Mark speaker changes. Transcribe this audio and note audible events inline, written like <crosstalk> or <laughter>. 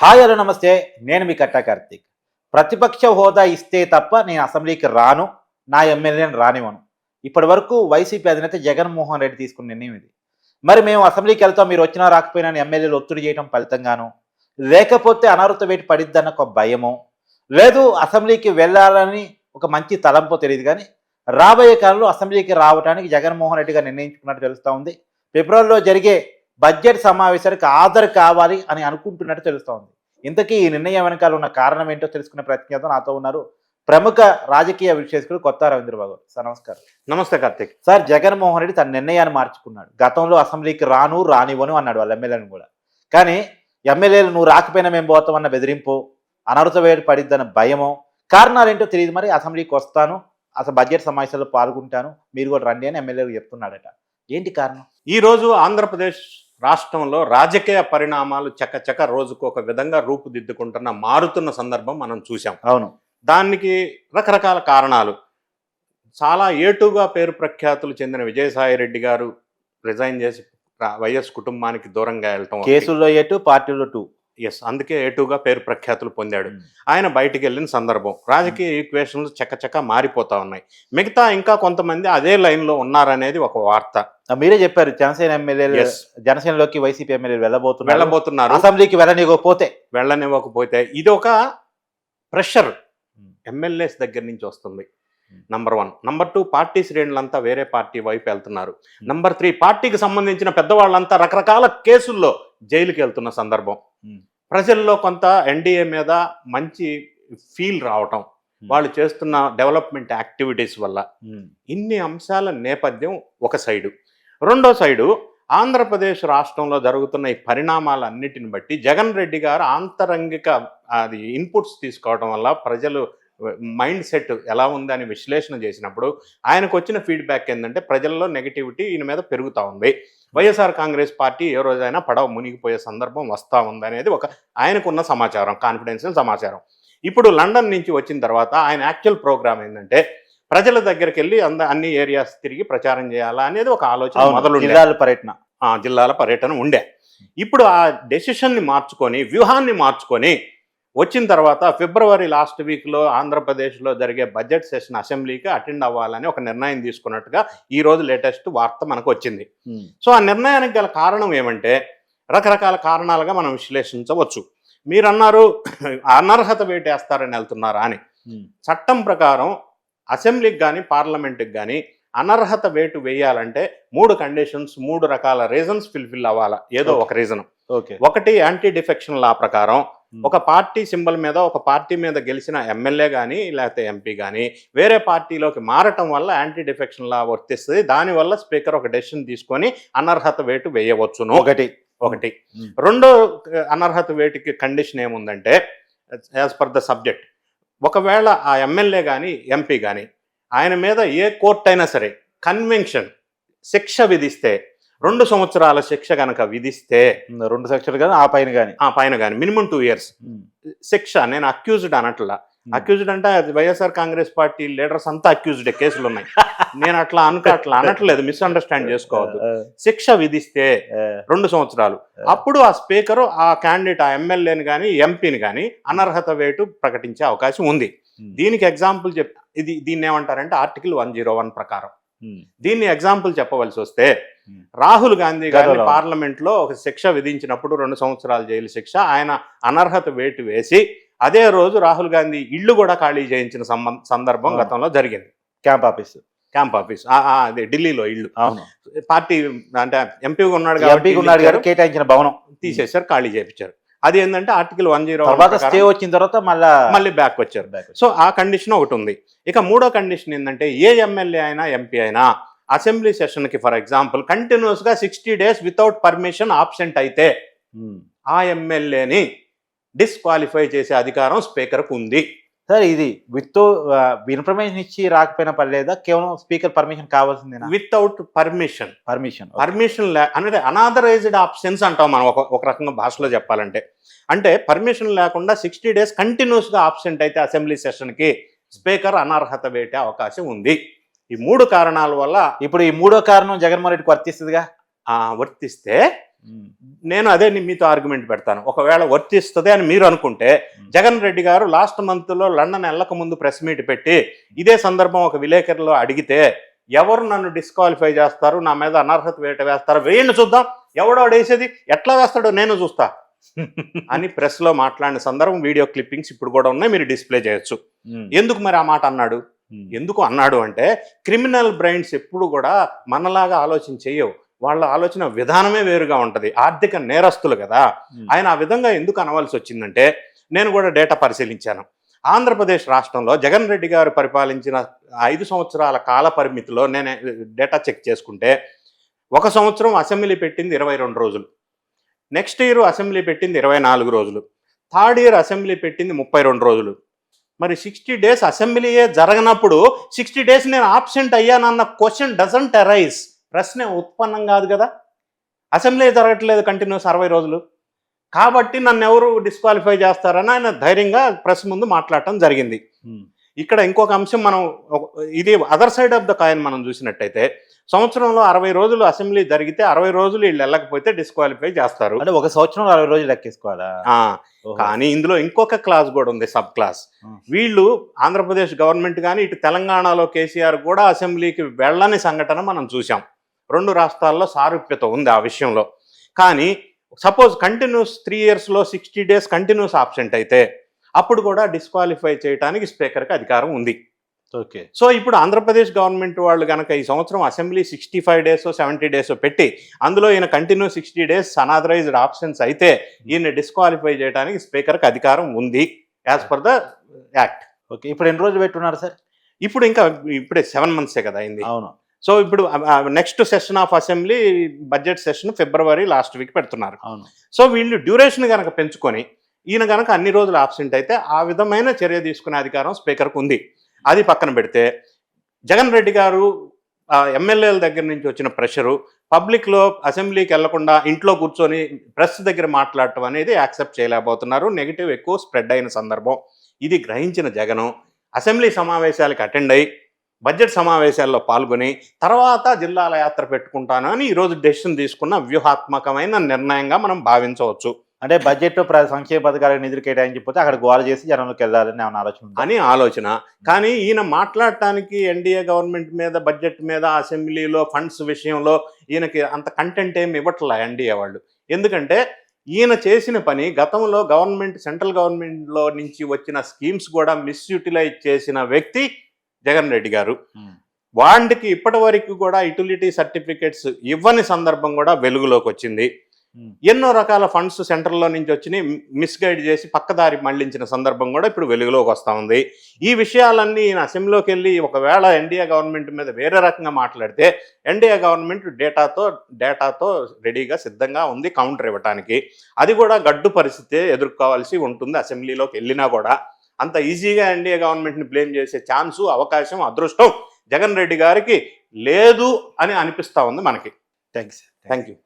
Speaker 1: Hi hello నమస్తే. నేను మీ కట్టా కార్తీక్. ప్రతిపక్ష హోదా ఇస్తే తప్ప నేను అసెంబ్లీకి రాను. నా ఎమ్మెల్యేని రానివ్వను. ఇప్పటి వరకు వైసీపీ అధినేత జగన్మోహన్ రెడ్డి తీసుకున్న నిర్ణయం ఇది. మరి మేము అసెంబ్లీకి వెళ్తాం మీరు వచ్చినా రాకపోయినా ఎమ్మెల్యేలు ఒత్తిడి చేయడం ఫలితంగాను లేకపోతే అనారుత వేటి పడిద్దన్న ఒక భయము లేదు అసెంబ్లీకి వెళ్ళాలని ఒక మంచి తలంపో తెలియదు కానీ రాబోయే కాలంలో అసెంబ్లీకి రావడానికి జగన్మోహన్ రెడ్డి గారు నిర్ణయించుకున్నట్టు తెలుస్తూ ఉంది. ఫిబ్రవరిలో జరిగే బడ్జెట్ సమావేశానికి హాజరు కావాలి అని అనుకుంటున్నట్టు తెలుస్తూ ఉంది ఇంతకీ ఈ నిర్ణయం వెనకాల ఉన్న కారణం ఏంటో తెలుసుకునే ప్రయత్నం చేద్దాం. నాతో ఉన్నారు ప్రముఖ రాజకీయ విశ్లేషకుడు కొత్త రవీంద్రబాబు. సార్ నమస్కారం.
Speaker 2: నమస్తే కార్తిక్.
Speaker 1: సార్ జగన్మోహన్ రెడ్డి తన నిర్ణయాన్ని మార్చుకున్నాడు. గతంలో అసెంబ్లీకి రాను రానివ్వను అన్నాడు వాళ్ళ ఎమ్మెల్యేలను కూడా. కానీ ఎమ్మెల్యేలు నువ్వు రాకపోయినా మేము పోతామన్న బెదిరింపు అనర్హత వేడి పడిద్దన్న భయమో కారణాలు ఏంటో తెలియదు మరి. అసెంబ్లీకి వస్తాను అసలు బడ్జెట్ సమావేశాల్లో పాల్గొంటాను మీరు కూడా రండి అని ఎమ్మెల్యేలు చెప్తున్నాడట. ఏంటి కారణం?
Speaker 2: ఈరోజు ఆంధ్రప్రదేశ్ రాష్ట్రంలో రాజకీయ పరిణామాలు చకచక రోజుకు ఒక విధంగా రూపుదిద్దుకుంటున్న మారుతున్న సందర్భం మనం చూసాం
Speaker 1: అవును.
Speaker 2: దానికి రకరకాల కారణాలు. చాలా ఏటుగా పేరు ప్రఖ్యాతులు చెందిన విజయసాయి రెడ్డి గారు రిజైన్ చేసి వైఎస్ కుటుంబానికి దూరంగా వెళ్ళటం
Speaker 1: కేసుల్లో ఎటు పార్టీలో టూ.
Speaker 2: ఎస్ అందుకే ఏటుగా పేరు ప్రఖ్యాతులు పొందాడు. ఆయన బయటికి వెళ్ళిన సందర్భం. రాజకీయ ఈక్వేషన్లు చకచక మారిపోతా ఉన్నాయి. మిగతా ఇంకా కొంతమంది అదే లైన్లో ఉన్నారనేది ఒక వార్త.
Speaker 1: మీరే చెప్పారు జనసేన ఎమ్మెల్యేలు
Speaker 2: Yes.
Speaker 1: జనసేనలోకి వైసీపీ ఎమ్మెల్యేలు వెళ్ళబోతున్నారు.
Speaker 2: వెళ్ళబోతున్నారు.
Speaker 1: అసెంబ్లీకి వెళ్ళనివ్వకపోతే?
Speaker 2: వెళ్ళనివ్వకపోతే ఇది ఒక ప్రెషర్.
Speaker 1: Hmm.
Speaker 2: ఎమ్మెల్యేస్ దగ్గర నుంచి వస్తుంది.
Speaker 1: Hmm.
Speaker 2: Number one number two party శ్రేణులంతా వేరే పార్టీ వైపు వెళ్తున్నారు.
Speaker 1: Hmm.
Speaker 2: నంబర్ త్రీ పార్టీకి సంబంధించిన పెద్దవాళ్ళంతా రకరకాల కేసుల్లో జైలుకి వెళ్తున్న సందర్భం.
Speaker 1: Hmm.
Speaker 2: ప్రజల్లో కొంత ఎన్డీఏ మీద మంచి ఫీల్ రావటం వాళ్ళు చేస్తున్న డెవలప్మెంట్ యాక్టివిటీస్ వల్ల. ఇన్ని అంశాల నేపథ్యం ఒక సైడు. రెండో సైడు ఆంధ్రప్రదేశ్ రాష్ట్రంలో జరుగుతున్న ఈ పరిణామాలన్నిటిని బట్టి జగన్ రెడ్డి గారు ఆంతరంగిక అది ఇన్పుట్స్ తీసుకోవడం వల్ల ప్రజలు మైండ్ సెట్ ఎలా ఉందని విశ్లేషణ చేసినప్పుడు ఆయనకు వచ్చిన ఫీడ్బ్యాక్ ఏంటంటే ప్రజల్లో నెగిటివిటీ ఈయన మీద పెరుగుతూ ఉంది. వైఎస్ఆర్ కాంగ్రెస్ పార్టీ ఏ రోజైనా పడవ మునిగిపోయే సందర్భం వస్తూ ఉందనేది ఒక ఆయనకున్న సమాచారం కాన్ఫిడెన్షియల్ సమాచారం. ఇప్పుడు లండన్ నుంచి వచ్చిన తర్వాత ఆయన యాక్చువల్ ప్రోగ్రామ్ ఏంటంటే ప్రజల దగ్గరికి వెళ్ళి అంద అన్ని ఏరియాస్ తిరిగి ప్రచారం చేయాలా అనేది ఒక ఆలోచన మొదలు
Speaker 1: జిల్లాల పర్యటన.
Speaker 2: ఆ జిల్లాల పర్యటన ఉండే. ఇప్పుడు ఆ డెసిషన్ని మార్చుకొని వ్యూహాన్ని మార్చుకొని వచ్చిన తర్వాత ఫిబ్రవరి లాస్ట్ వీక్లో ఆంధ్రప్రదేశ్లో జరిగే బడ్జెట్ సెషన్ అసెంబ్లీకి అటెండ్ అవ్వాలని ఒక నిర్ణయం తీసుకున్నట్టుగా ఈ రోజు లేటెస్ట్ వార్త మనకు వచ్చింది. సో ఆ నిర్ణయానికి గల కారణం ఏమంటే రకరకాల కారణాలుగా మనం విశ్లేషించవచ్చు. మీరు అన్నారు <clears throat> అనర్హత వేటేస్తారని వెళ్తున్నారా అని. చట్టం ప్రకారం అసెంబ్లీకి కానీ పార్లమెంట్కి కానీ అనర్హత వేటు వేయాలంటే మూడు కండిషన్స్ మూడు రకాల రీజన్స్ ఫిల్ఫిల్ అవ్వాలా. ఏదో ఒక రీజన్.
Speaker 1: ఓకే.
Speaker 2: ఒకటి యాంటీ డిఫెక్షన్ లా ప్రకారం. ఒక పార్టీ సింబల్ మీద ఒక పార్టీ మీద గెలిచిన ఎమ్మెల్యే కానీ లేకపోతే ఎంపీ కానీ వేరే పార్టీలోకి మారటం వల్ల యాంటీ డిఫెక్షన్ లా వర్తిస్తుంది. దానివల్ల స్పీకర్ ఒక డెసిషన్ తీసుకొని అనర్హత వేటు వేయవచ్చును.
Speaker 1: ఒకటి.
Speaker 2: ఒకటి. రెండో అనర్హత వేటికి కండిషన్ ఏముందంటే యాజ్ పర్ ద సబ్జెక్ట్ ఒకవేళ ఆ ఎమ్మెల్యే కానీ ఎంపీ కానీ ఆయన మీద ఏ కోర్ట్ అయినా సరే కన్వెన్షన్ శిక్ష విధిస్తే రెండు సంవత్సరాల శిక్ష కనుక విధిస్తే
Speaker 1: రెండు సెక్షన్లు కానీ ఆ పైన కానీ
Speaker 2: ఆ పైన కానీ మినిమం టూ ఇయర్స్ శిక్ష నేను అక్యూజ్డ్ అనట్లా అక్యూజ్డ్ అంటే అది వైఎస్ఆర్ కాంగ్రెస్ పార్టీ లీడర్స్ అంతా అక్యూజ్డ్ కేసులు ఉన్నాయి <laughs> నేను అట్లా అనుక అట్లా అనట్లేదు మిస్అండర్స్టాండ్ <laughs> చేసుకోవద్దు. శిక్ష విధిస్తే రెండు సంవత్సరాలు. అప్పుడు ఆ స్పీకర్ ఆ క్యాండిడేట్ ఆ ఎమ్మెల్యేని కానీ ఎంపీని కానీ అనర్హత వేటు ప్రకటించే అవకాశం ఉంది. దీనికి ఎగ్జాంపుల్ చెప్ ఇది దీన్ని ఏమంటారంటే ఆర్టికల్ వన్ జీరో వన్ ప్రకారం. దీన్ని ఎగ్జాంపుల్ చెప్పవలసి వస్తే
Speaker 1: Hmm.
Speaker 2: రాహుల్ గాంధీ గారిని
Speaker 1: గతంలో.
Speaker 2: పార్లమెంట్లో ఒక శిక్ష విధించినప్పుడు రెండు సంవత్సరాల జైలు శిక్ష ఆయన అనర్హత వేటు వేసి అదే రోజు రాహుల్ గాంధీ ఇల్లు కూడా ఖాళీ చేయించిన సందర్భం. గతంలో జరిగింది.
Speaker 1: Camp office.
Speaker 2: Camp office. అదే ఢిల్లీలో ఇల్లు
Speaker 1: అవును.
Speaker 2: పార్టీ అంటే ఎంపీగా ఉన్నాడు
Speaker 1: ఎంపీ
Speaker 2: కాబట్టి
Speaker 1: ఉన్నాడు గారు కేటాయించిన భవనం.
Speaker 2: తీసేశారు ఖాళీ చేయించారు. అది ఏంటంటే ఆర్టికల్ వన్ జీరో
Speaker 1: తర్వాత స్టే వచ్చిన తర్వాత మళ్ళా
Speaker 2: మళ్ళీ బ్యాక్ వచ్చారు. సో ఆ కండిషన్ ఒకటి ఉంది. ఇక మూడో కండిషన్ ఏంటంటే ఏ ఎమ్మెల్యే అయినా ఎంపీ అయినా అసెంబ్లీ సెషన్కి ఫర్ ఎగ్జాంపుల్ కంటిన్యూస్గా sixty days without permission absent అయితే. ఆ ఎమ్మెల్యేని డిస్క్వాలిఫై చేసే అధికారం స్పీకర్కు ఉంది.
Speaker 1: సార్ ఇది విత్ ఇన్ఫర్మేషన్ ఇచ్చి రాకపోయినా పర్లేదా? కేవలం స్పీకర్ పర్మిషన్ కావాల్సిందేనా?
Speaker 2: వితౌట్ పర్మిషన్
Speaker 1: పర్మిషన్
Speaker 2: పర్మిషన్ లే అంటే అనాథరైజ్డ్ ఆప్షన్స్ అంటాం మనం ఒక ఒక రకంగా భాషలో చెప్పాలంటే. అంటే పర్మిషన్ లేకుండా సిక్స్టీ డేస్ కంటిన్యూస్గా ఆబ్సెంట్ అయితే అసెంబ్లీ సెషన్కి స్పీకర్ అనర్హత వేటే అవకాశం ఉంది. ఈ మూడు కారణాల వల్ల
Speaker 1: ఇప్పుడు ఈ మూడో కారణం జగన్మోహన్ రెడ్డికి వర్తిస్తుందిగా?
Speaker 2: వర్తిస్తే నేను అదే మీతో ఆర్గ్యుమెంట్ పెడతాను. ఒకవేళ వర్తిస్తుంది అని మీరు అనుకుంటే జగన్ రెడ్డి గారు లాస్ట్ మంత్లో లండన్ వెళ్ళక ముందు ప్రెస్ మీట్ పెట్టి ఇదే సందర్భం ఒక విలేకరులో అడిగితే ఎవరు నన్ను డిస్క్వాలిఫై చేస్తారు? నా మీద అనర్హత వేట వేస్తారు? వేయండి చూద్దాం. ఎవడో వేసేది? ఎట్లా వేస్తాడో నేను చూస్తా. <laughs> అని ప్రెస్లో మాట్లాడిన సందర్భం వీడియో క్లిప్పింగ్స్ ఇప్పుడు కూడా ఉన్నాయి. మీరు డిస్ప్లే చేయొచ్చు. ఎందుకు మరి ఆ మాట అన్నాడు? ఎందుకు అన్నాడు అంటే క్రిమినల్ బ్రైన్స్ ఎప్పుడు కూడా మనలాగా ఆలోచన చేయవు. వాళ్ళ ఆలోచన విధానమే వేరుగా ఉంటది. ఆర్థిక నేరస్తులు కదా. ఆయన ఆ విధంగా ఎందుకు అనవలసి వచ్చిందంటే నేను కూడా డేటా పరిశీలించాను. ఆంధ్రప్రదేశ్ రాష్ట్రంలో జగన్ రెడ్డి గారు పరిపాలించిన ఐదు సంవత్సరాల కాల పరిమితిలో నేను డేటా చెక్ చేసుకుంటే ఒక సంవత్సరం అసెంబ్లీ పెట్టింది ఇరవై రెండు రోజులు. నెక్స్ట్ ఇయర్ అసెంబ్లీ పెట్టింది ఇరవై నాలుగు రోజులు. థర్డ్ ఇయర్ అసెంబ్లీ పెట్టింది ముప్పై రెండు రోజులు. మరి సిక్స్టీ డేస్ అసెంబ్లీయే జరగనప్పుడు సిక్స్టీ డేస్ నేను ఆబ్సెంట్ అయ్యానన్న క్వశ్చన్ డజంట్ అరైజ్. ప్రశ్న ఉత్పన్నం కాదు కదా. అసెంబ్లీ జరగట్లేదు కంటిన్యూస్ అరవై రోజులు. కాబట్టి నన్ను ఎవరు డిస్క్వాలిఫై చేస్తారని ఆయన ధైర్యంగా ప్రెస్ ముందు మాట్లాడటం జరిగింది. ఇక్కడ ఇంకొక అంశం మనం ఇది other side of the coin మనం చూసినట్టయితే సంవత్సరంలో అరవై రోజులు అసెంబ్లీ జరిగితే అరవై రోజులు వీళ్ళు వెళ్ళకపోతే డిస్క్వాలిఫై చేస్తారు.
Speaker 1: అంటే ఒక సంవత్సరం అరవై రోజులు లెక్కేసుకోవాలా.
Speaker 2: కానీ ఇందులో ఇంకొక క్లాస్ కూడా ఉంది సబ్ క్లాస్. వీళ్ళు ఆంధ్రప్రదేశ్ గవర్నమెంట్ కానీ ఇటు తెలంగాణలో కేసీఆర్ కూడా అసెంబ్లీకి వెళ్ళని సంఘటన మనం చూసాం రెండు రాష్ట్రాల్లో సారూప్యత ఉంది ఆ విషయంలో. కానీ సపోజ్ కంటిన్యూస్ త్రీ ఇయర్స్లో సిక్స్టీ డేస్ కంటిన్యూస్ ఆబ్సెంట్ అయితే అప్పుడు కూడా డిస్క్వాలిఫై చేయడానికి స్పీకర్కి అధికారం ఉంది.
Speaker 1: ఓకే.
Speaker 2: సో ఇప్పుడు ఆంధ్రప్రదేశ్ గవర్నమెంట్ వాళ్ళు కనుక ఈ సంవత్సరం assembly sixty five days seventy days పెట్టి అందులో ఈయన continue sixty days unauthorised options అయితే ఈయన డిస్క్వాలిఫై చేయడానికి స్పీకర్కి అధికారం ఉంది as per the act.
Speaker 1: Okay. ఇప్పుడు ఎన్ని రోజులు పెట్టున్నారు సార్?
Speaker 2: ఇప్పుడు ఇంకా ఇప్పుడే సెవెన్ మంత్సే కదా అయింది.
Speaker 1: అవును.
Speaker 2: సో ఇప్పుడు next session of assembly budget session February last week పెడుతున్నారు.
Speaker 1: అవును.
Speaker 2: సో వీళ్ళు డ్యూరేషన్ కనుక పెంచుకొని ఈయన కనుక అన్ని రోజులు ఆబ్సెంట్ అయితే ఆ విధమైన చర్య తీసుకునే అధికారం స్పీకర్కు ఉంది. అది పక్కన పెడితే జగన్ రెడ్డి గారు ఎమ్మెల్యేల దగ్గర నుంచి వచ్చిన ప్రెషరు పబ్లిక్లో అసెంబ్లీకి వెళ్ళకుండా ఇంట్లో కూర్చొని ప్రెస్ దగ్గర మాట్లాడటం అనేది యాక్సెప్ట్ చేయలేకపోతున్నారు. నెగిటివ్ ఎక్కువ స్ప్రెడ్ అయిన సందర్భం. ఇది గ్రహించిన జగను. అసెంబ్లీ సమావేశాలకు అటెండ్ అయ్యి బడ్జెట్ సమావేశాల్లో పాల్గొని తర్వాత జిల్లాల యాత్ర పెట్టుకుంటాను అని ఈరోజు డెసిషన్ తీసుకున్న వ్యూహాత్మకమైన నిర్ణయంగా మనం భావించవచ్చు.
Speaker 1: అంటే బడ్జెట్ సంక్షేమ పథకాలకు నిధులు కేటాయించిపోతే అక్కడ గోల చేసి జనంలోకి వెళ్ళాలని ఏమన్నా ఆలోచన?
Speaker 2: అని ఆలోచన. కానీ ఈయన మాట్లాడటానికి ఎన్డీఏ గవర్నమెంట్ మీద బడ్జెట్ మీద అసెంబ్లీలో ఫండ్స్ విషయంలో ఈయనకి అంత కంటెంట్ ఏమి ఇవ్వట్లే ఎన్డీఏ వాళ్ళు. ఎందుకంటే ఈయన చేసిన పని గతంలో గవర్నమెంట్ సెంట్రల్ గవర్నమెంట్లో నుంచి వచ్చిన స్కీమ్స్ కూడా మిస్యూటిలైజ్ చేసిన వ్యక్తి జగన్ రెడ్డి గారు. వాటికి ఇప్పటి వరకు కూడా యూటిలిటీ సర్టిఫికెట్స్ ఇవ్వని సందర్భం కూడా వెలుగులోకి వచ్చింది. ఎన్నో రకాల ఫండ్స్ సెంటర్లో నుంచి వచ్చినాయి మిస్గైడ్ చేసి పక్కదారి మళ్ళించిన సందర్భం కూడా ఇప్పుడు వెలుగులోకి వస్తూ ఉంది. ఈ విషయాలన్నీ ఈయన అసెంబ్లీలోకి వెళ్ళి ఒకవేళ ఎన్డీఏ గవర్నమెంట్ మీద వేరే రకంగా మాట్లాడితే ఎన్డీఏ గవర్నమెంట్ డేటాతో డేటాతో రెడీగా సిద్ధంగా ఉంది కౌంటర్ ఇవ్వడానికి అది కూడా గడ్డు పరిస్థితి ఎదుర్కోవాల్సి ఉంటుంది అసెంబ్లీలోకి వెళ్ళినా కూడా. అంత ఈజీగా ఎన్డీఏ గవర్నమెంట్ని బ్లేమ్ చేసే ఛాన్సు అవకాశం అదృష్టం జగన్ రెడ్డి గారికి లేదు అని అనిపిస్తా ఉంది మనకి.
Speaker 1: Thanks
Speaker 2: thank you